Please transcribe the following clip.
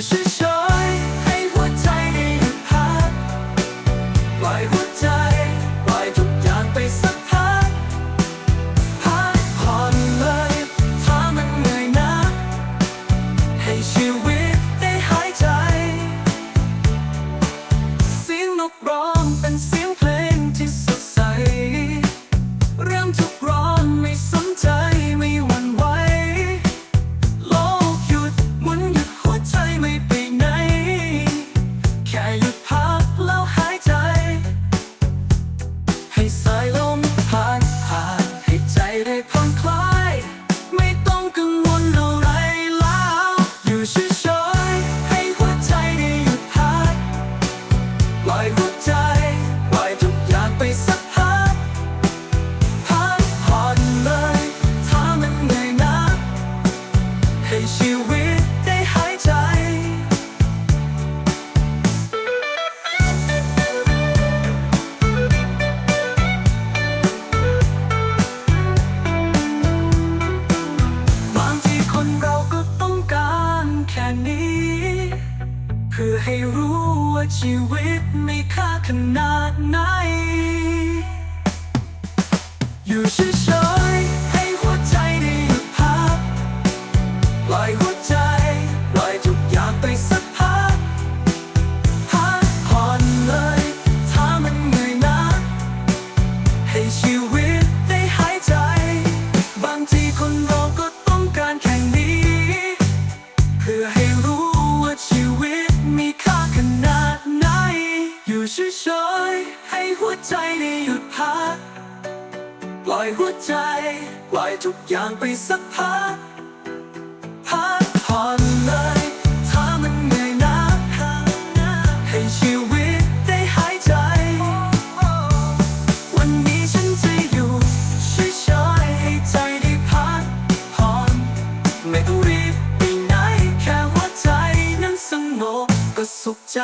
是手。 ชีวิตได้หายใจ บางทีคนเราก็ต้องการแค่นี้ เพื่อให้รู้ว่าชีวิตมีค่าขนาดไหน อยู่เฉย เฉยให้หัวใจได้หยุดพัก ปล่อยหัวใจ ปล่อยทุกอย่างไปสักพัก พักผ่อนเลย ถ้ามันเหนื่อยนักให้ชีวิตได้หายใจ วันนี้ฉันจะอยู่เฉยๆให้ใจได้พักผ่อนไม่ต้องรีบไปไหน แค่หัวใจนั้นสงบก็สุขใจ